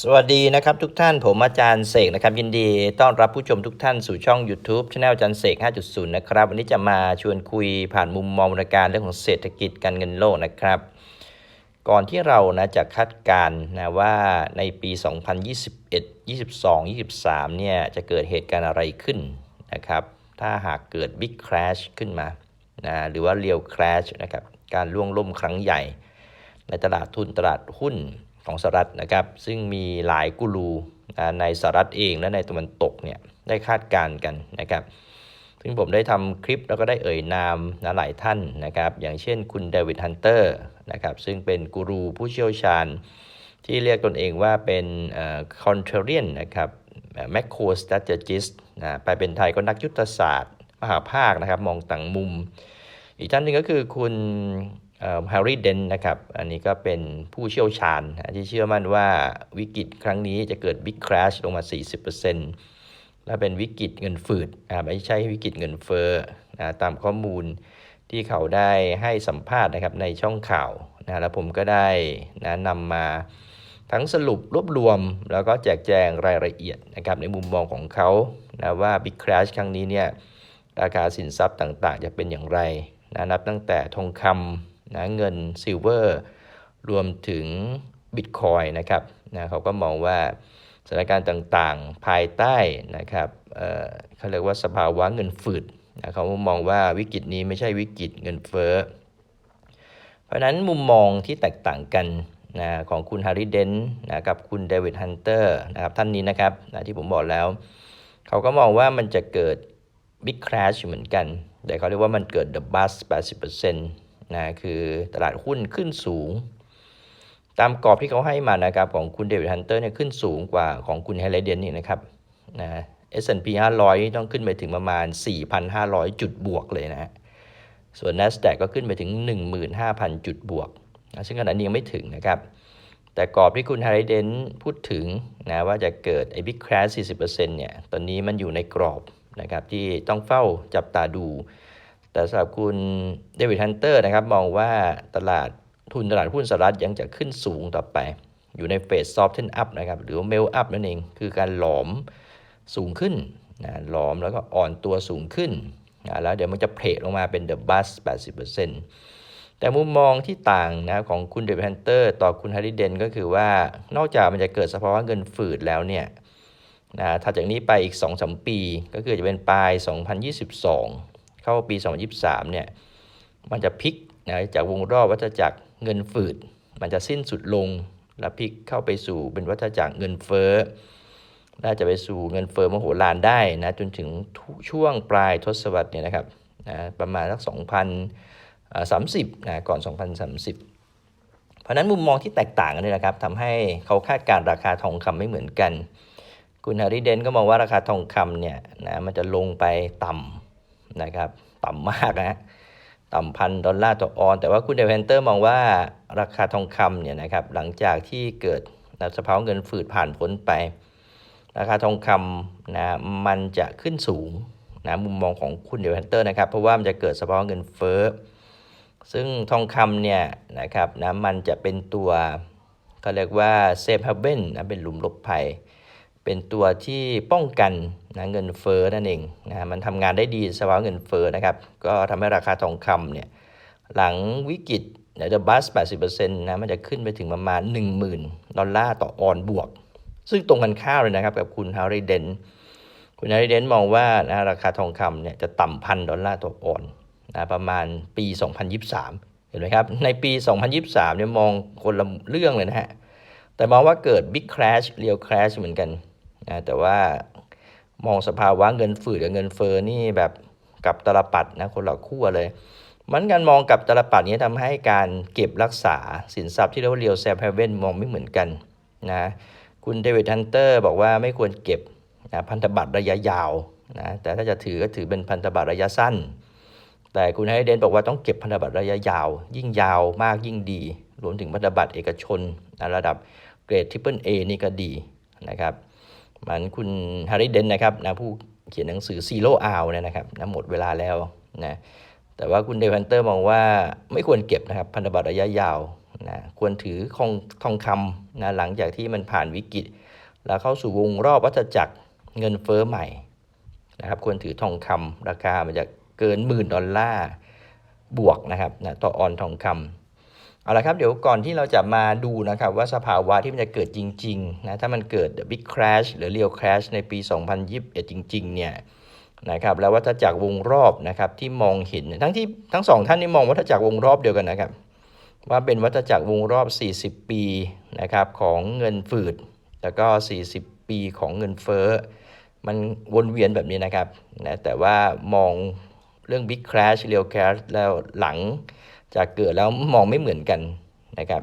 สวัสดีนะครับทุกท่านผมอาจารย์เสกนะครับยินดีต้อนรับผู้ชมทุกท่านสู่ช่อง YouTube c h anel อาจารย์เสก 5.0 นะครับ วันนี้จะมาชวนคุยผ่านมุมมองในการเรื่องของเศรษฐกิจการเงินโลกนะครับ ก่อนที่เรานะจะคาดการณ์นะว่าในปี 2021 22 23 เนี่ยจะเกิดเหตุการณ์อะไรขึ้นนะครับ ถ้าหากเกิด Big Crash ขึ้นมานะหรือว่า Real Crash นะครับการล่วงล่มครั้งใหญ่ ในตลาดทุนตลาดหุ้น ของสหรัฐนะครับ ซึ่งมีหลายกูรูในสหรัฐเองและในตะวันตกเนี่ยได้คาดการณ์กันนะครับ ซึ่งผมได้ทำคลิปแล้วก็ได้เอ่ยนามนะหลายท่านนะครับ อย่างเช่นคุณเดวิดฮันเตอร์นะครับ ซึ่งเป็นกูรูผู้เชี่ยวชาญ ที่เรียกตนเองว่าเป็นคอนเทเรียนนะครับแมคโครสต r a t e g i s t นะไปเป็นไทยก็นักยุทธศาสตร์ มหาภาคนะครับ มองต่างมุม อีกท่านหนึ่งก็คือคุณ แฮร์รี่เดนนะครับ อันนี้ก็เป็นผู้เชี่ยวชาญที่เชื่อมั่นว่าวิกฤตครั้งนี้จะเกิดบิ๊กคราชลงมา 40%และเป็นวิกฤตเงินฝืดไม่ใช่วิกฤตเงินเฟ้อตามข้อมูลที่เขาได้ให้สัมภาษณ์นะครับในช่องข่าวนะแล้วผมก็ได้นะนำมาทั้งสรุปรวบรวม แล้วก็แจกแจงรายละเอียดนะครับในมุมมองของเขานะว่าบิ๊กคราชครั้งนี้เนี่ยราคาสินทรัพย์ต่างๆ จะเป็นอย่างไรนะนับตั้งแต่ทองคำ นะเงินซิลเวอร์รวมถึงบิตคอยนะครับนะเขาก็มองว่าสถานการณ์ต่างๆ ภายใต้นะครับเเขาเรียกว่าสภาวะเงินฝืดนะเขามองว่าวิกฤตนี้ไม่ใช่วิกฤตเงินเฟ้อ เพราะนั้นมุมมองที่แตกต่างกันนะของคุณฮาริเดนนะกับคุณเดวิดฮันเตอร์นะครับท่านนี้นะครับนะที่ผมบอกแล้ว เขาก็มองว่ามันจะเกิดบิ๊กคราชเหมือนกัน แต่เขาเรียกว่ามันเกิด the bust 80%น นะคือตลาดหุ้นขึ้นสูง ตามกรอบที่เขาให้มานะครับของคุณเดวิดฮันเตอร์เนี่ยขึ้นสูงกว่าของคุณเฮเลเดนนี่นะครับนะ S&P 500 นี่ต้องขึ้นไปถึงประมาณ 4,500 จุดบวกเลยนะส่วน NASDAQ ก็ขึ้นไปถึง 15,000 จุดบวกนะซึ่งขณะนี้ยังไม่ถึงนะครับ แต่กรอบที่คุณฮาริเดนพูดถึงนะว่าจะเกิดไอ้ Big Crash 40%เนี่ยตอนนี้มันอยู่ในกรอบนะครับที่ต้องเฝ้าจับตาดู แต่สำหรับคุณเดวิดฮันเตอร์นะครับมองว่าตลาดทุนตลาดหุ้นสหรัฐยังจะขึ้นสูงต่อไป อยู่ในเฟสซอฟท์เทนอัพนะครับหรือเมลอัพนั่นเอง คือการหลอมสูงขึ้นนะหลอมแล้วก็อ่อนตัวสูงขึ้นนะแล้วเดี๋ยวมันจะเพลลงมาเป็นเดอะบัส80%แต่มุมมองที่ต่างนะของคุณเดวิดฮันเตอร์ต่อคุณฮาริเดนก็คือว่านอกจากมันจะเกิดสภาวะเงินฝืดแล้วเนี่ยนะถ้าจากนี้ไปอีก 2-3 ปี ก็คือจะเป็นปลาย 2022 เข้าปี 2023 เนี่ย มันจะพลิกนะจากวงรอบวัฏจักรเงินฝืด มันจะสิ้นสุดลง แล้วพลิกเข้าไปสู่เป็นวัฏจักรเงินเฟ้อ น่าจะไปสู่เงินเฟ้อมโหฬารได้นะ จนถึงช่วงปลายทศวรรษเนี่ยนะครับนะประมาณสัก 2030 นะก่อน 2030เพราะนั้นมุมมองที่แตกต่างกันนี่นะครับทำให้เขาคาดการราคาทองคำไม่เหมือนกัน คุณฮาริเดนก็มองว่าราคาทองคำเนี่ยนะมันจะลงไปต่ำ นะครับต่ำมากนะต่ำพันดอลลาร์ต่อออน แต่ว่าคุณเดวเนเตอร์มองว่าราคาทองคำเนี่ยนะครับหลังจากที่เกิดสภาวะเงินฝืดผ่านพ้นไป ราคาทองคำนะมันจะขึ้นสูงนะมุมมองของคุณเดวเนเตอร์นะครับเพราะว่ามันจะเกิดสภาวะเงินเฟ้อซึ่งทองคำเนี่ยนะครับนะมันจะเป็นตัวเขาเรียกว่าเซฟฮับเบนนะเป็นหลุมหลบภัย เป็นตัวที่ป้องกันนะเงินเฟ้อนั่นเองนะมันทำงานได้ดีสภาวะเงินเฟ้อนะครับ ก็ทำให้ราคาทองคำเนี่ยหลังวิกฤตเดอะบัส 80%นะมันจะขึ้นไปถึงประมาณ 10,000 ดอลลาร์ต่อออนบวก ซึ่งตรงกันข้ามเลยนะครับกับคุณฮาริเดนคุณฮาริเดนมองว่านะราคาทองคำเนี่ยจะต่ำพันดอลลาร์ต่อออนนะประมาณปี 2023 เห็นไหมครับ ในปี 2023เนี่ยมองคนละเรื่องเลยนะฮะแต่มองว่าเกิด Big Crash Real Crash เหมือนกัน นะแต่ว่ามองสภาวะเงินฝืดกับเงินเฟอ้อนี่แบบกับตลปัดนะคนละขั้วเลย มันการมองกับตลปัดนี้ทำให้การเก็บรักษาสินทรัพย์ที่เรียกว่าเรียวแซมเฮเว่นมองไม่เหมือนกันนะคุณเดวิดฮันเตอร์บอกว่าไม่ควรเก็บนะพันธบัตรระยะยาวนะแต่ถ้าจะถือก็ถือเป็นพันธบัตรระยะสั้น แต่คุณไฮเดนบอกว่าต้องเก็บพันธบัตรระยะยาว ยิ่งยาวมากยิ่งดี รวมถึงพันธบัตรเอกชนนะระดับเกรดทริปเปิลเอนี่ก็ดีนะครับ หมันคุณฮาริเดนนะครับนะผู้เขียนหนังสือซีโร่อาวเนี่ยนะครับนะหมดเวลาแล้วนะแต่ว่าคุณเดวันเตอร์มองว่าไม่ควรเก็บนะครับพันธบัตรระยะยาวนะควรถือคงทองคำนะหลังจากที่มันผ่านวิกฤต แล้วเข้าสู่วงรอบวัฏจักรเงินเฟ้อใหม่นะครับควรถือทองคำราคามันจะเกินหมื่นดอลลาร์บวกนะครับนะต่อออนทองคำ เอาละครับ เดี๋ยวก่อนที่เราจะมาดูนะครับว่าสภาวะที่มันจะเกิดจริงๆนะถ้ามันเกิด Big Crash หรือ Real Crash ในปี 2021 จริงๆเนี่ยนะครับแล้ววัฏจักรวงรอบนะครับที่มองเห็นทั้งที่ทั้งสองท่านนี่มองวัฏจักรวงรอบเดียวกันนะครับ ว่าเป็นวัฏจักรวงรอบ 40 ปีนะครับของเงินฝืด แล้วก็ 40 ปีของเงินเฟ้อมันวนเวียนแบบนี้นะครับนะแต่ว่ามองเรื่อง Big Crash Real Crash แล้วหลัง จากเกิดแล้วมองไม่เหมือนกันนะครับ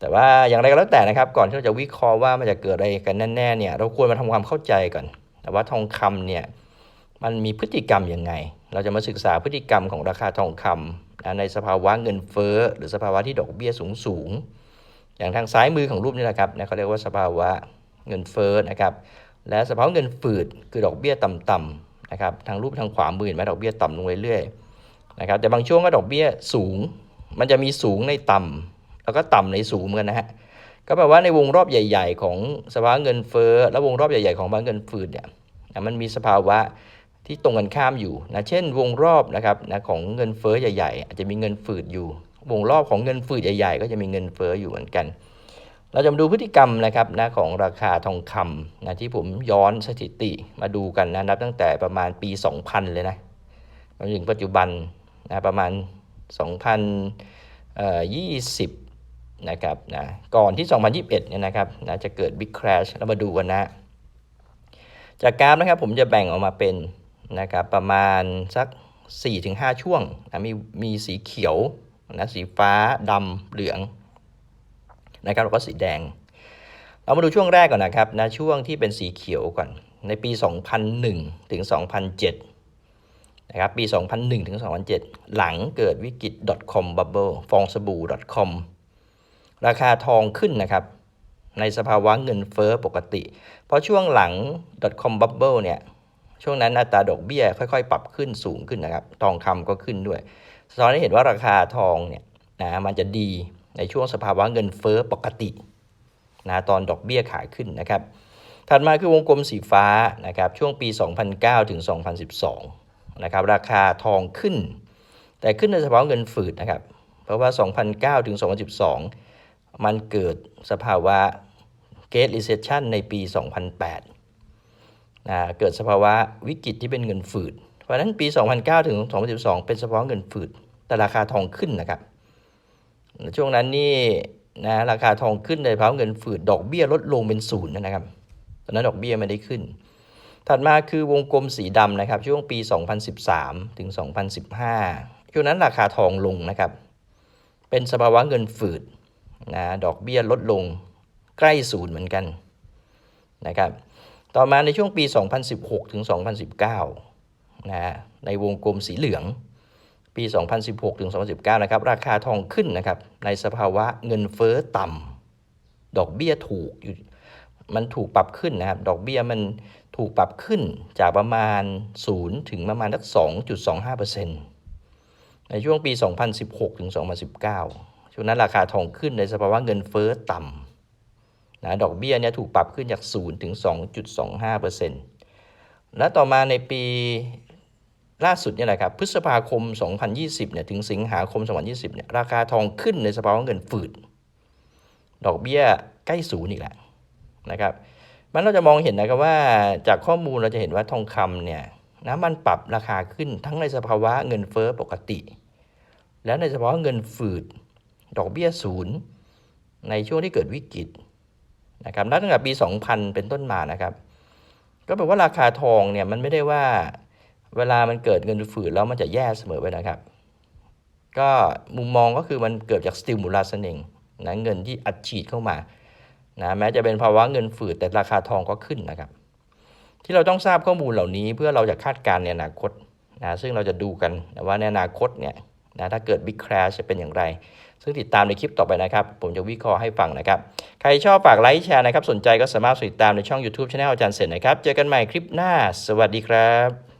แต่ว่าอย่างไรก็แล้วแต่นะครับ ก่อนที่เราจะวิเคราะห์ว่ามันจะเกิดอะไรกันแน่ๆเนี่ย เราควรมาทำความเข้าใจก่อน แต่ว่าทองคำเนี่ยมันมีพฤติกรรมยังไง เราจะมาศึกษาพฤติกรรมของราคาทองคำนะในสภาวะเงินเฟ้อหรือสภาวะที่ดอกเบี้ยสูงสูงอย่างทางซ้ายมือของรูปนี้นะครับนะเขาเรียกว่าสภาวะเงินเฟ้อนะครับ และสภาวะเงินฝืดคือดอกเบี้ยต่ำๆนะครับ ทางรูปทางขวามือเห็นไหมดอกเบี้ยต่ำลงเรื่อยๆ นะครับแต่บางช่วงก็ดอกเบี้ยสูง มันจะมีสูงในต่ำแล้วก็ต่ำในสูงเหมือนกันนะฮะก็แปลว่าในวงรอบใหญ่ ๆ ของสภาวะเงินเฟ้อและวงรอบใหญ่ ๆ ของบางเงินฝืดเนี่ยมันมีสภาวะที่ตรงกันข้ามอยู่นะเช่น วงรอบนะครับนะของเงินเฟ้อใหญ่ ๆ อาจจะมีเงินฝืดอยู่ วงรอบของเงินฝืดใหญ่ ๆ ก็จะมีเงินเฟ้ออยู่เหมือนกัน เราจะมาดูพฤติกรรมนะครับนะของราคาทองคำนะที่ผมย้อนสถิติมาดูกันนะนับตั้งแต่ประมาณปี 2000 เลยนะมาถึงปัจจุบัน นะประมาณ 2020 นะครับนะก่อนที่ 2021 เนี่ยนะครับนะจะเกิด Big Crash เรามาดูกันนะ จากกราฟนะครับผมจะแบ่งออกมาเป็นนะครับประมาณสัก 4-5 ช่วงนะมีมีสีเขียวนะสีฟ้าดำเหลืองนะครับแล้วก็สีแดง เรามาดูช่วงแรกก่อนนะครับนะช่วงที่เป็นสีเขียวก่อนในปี 2001 ถึง 2007 นะครับปี 2001 ถึง 2007 หลังเกิดวิกฤต .com bubble ฟองสบู่ .com ราคาทองขึ้นนะครับ ในสภาวะเงินเฟ้อปกติ เพราะช่วงหลัง .com bubble เนี่ย ช่วงนั้นอัตราดอกเบี้ยค่อยๆ ปรับขึ้นสูงขึ้นนะครับ ทองคำก็ขึ้นด้วยสะท้อนให้เห็นว่าราคาทองเนี่ยนะมันจะดีในช่วงสภาวะเงินเฟ้อปกตินะตอนดอกเบี้ยขาขึ้นนะครับ ถัดมาคือวงกลมสีฟ้านะครับช่วงปี 2009 ถึง 2012 นะครับราคาทองขึ้น แต่ขึ้นในสภาะเงินฝืดนะครับ เพราะว่า 2009 ถึง 2012 มันเกิดสภาวะ Great Recession ในปี 2008นะเกิดสภาวะวิกฤตที่เป็นเงินฝืด เพราะนั้นปี 2009 ถึง 2012 เป็นสภาะเงินฝืด แต่ราคาทองขึ้นนะครับ ช่วงนั้นนี่นะราคาทองขึ้นในภาวะเงินฝืดดอกเบี้ยลดลงเป็นศูนย์นะครับ ตอนนั้นดอกเบี้ยไม่ได้ขึ้น ถัดมาคือวงกลมสีดำนะครับ ช่วงปี 2013 ถึง 2015 ช่วงนั้นราคาทองลงนะครับ เป็นสภาวะเงินฝืดนะดอกเบี้ยลดลงใกล้ศูนย์เหมือนกันนะครับ ต่อมาในช่วงปี 2016 ถึง 2019 นะในวงกลมสีเหลือง ปี 2016 ถึง 2019 นะครับ ราคาทองขึ้นนะครับ ในสภาวะเงินเฟ้อต่ำดอกเบี้ยถูกอยู่ มันถูกปรับขึ้นนะครับ ดอกเบี้ยมันถูกปรับขึ้นจากประมาณ 0 ถึงประมาณสัก 2.25%ในช่วงปี 2016 ถึง 2019 ช่วงนั้นราคาทองขึ้นในสภาวะเงินเฟ้อต่ำนะดอกเบี้ยเนี่ยถูกปรับขึ้นจาก 0 ถึง 2.25%และต่อมาในปีล่าสุดเนี่ยแหละครับ พฤษภาคม 2020 เนี่ย ถึงสิงหาคม 2020 เนี่ย ราคาทองขึ้นในสภาวะเงินฝืด ดอกเบี้ยใกล้ศูนย์อีกแล้ว นะครับมันเราจะมองเห็นนะครับว่าจากข้อมูลเราจะเห็นว่าทองคำเนี่ยนะมันปรับราคาขึ้นทั้งในสภาวะเงินเฟ้อปกติ แล้วในสภาวะเงินฝืด ดอกเบี้ยศูนย์ในช่วงที่เกิดวิกฤตนะครับนับตั้งแต่ปี 2000 เป็นต้นมานะครับ ก็แปลว่าราคาทองเนี่ยมันไม่ได้ว่าเวลามันเกิดเงินฝืดแล้วมันจะแย่เสมอไปนะครับ ก็มุมมองก็คือมันเกิดจากสติมูลัสนั่นเองนะเงินที่อัดฉีดเข้ามา นะแม้จะเป็นภาวะเงินฝืดแต่ราคาทองก็ขึ้นนะครับ ที่เราต้องทราบข้อมูลเหล่านี้เพื่อเราจะคาดการณ์ในอนาคตนะซึ่งเราจะดูกันว่าในอนาคตเนี่ยนะถ้าเกิด Big Crash จะเป็นอย่างไร ซึ่งติดตามในคลิปต่อไปนะครับ ผมจะวิเคราะห์ให้ฟังนะครับ ใครชอบฝากไลค์แชร์นะครับ สนใจก็สามารถติดตามในช่อง YouTube c h anel อาจารย์เสร็จนะครับ เจอกันใหม่คลิปหน้า สวัสดีครับ